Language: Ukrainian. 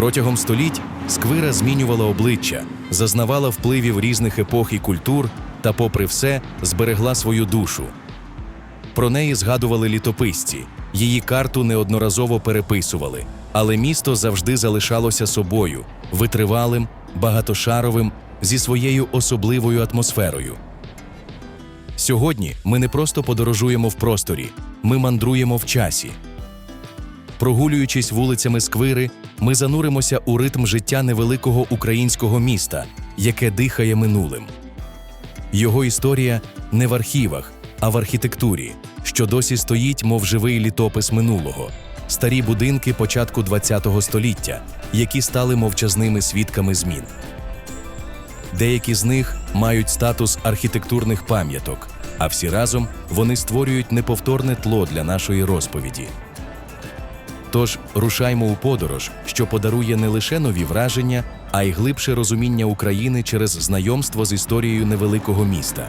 Протягом століть сквира змінювала обличчя, зазнавала впливів різних епох і культур та, попри все, зберегла свою душу. Про неї згадували літописці, її карту неодноразово переписували, але місто завжди залишалося собою, витривалим, багатошаровим, зі своєю особливою атмосферою. Сьогодні ми не просто подорожуємо в просторі, ми мандруємо в часі. Прогулюючись вулицями Сквири, ми зануримося у ритм життя невеликого українського міста, яке дихає минулим. Його історія не в архівах, а в архітектурі, що досі стоїть, мов живий літопис минулого, старі будинки початку ХХ століття, які стали мовчазними свідками змін. Деякі з них мають статус архітектурних пам'яток, а всі разом вони створюють неповторне тло для нашої розповіді. Тож рушаймо у подорож, що подарує не лише нові враження, а й глибше розуміння України через знайомство з історією невеликого міста.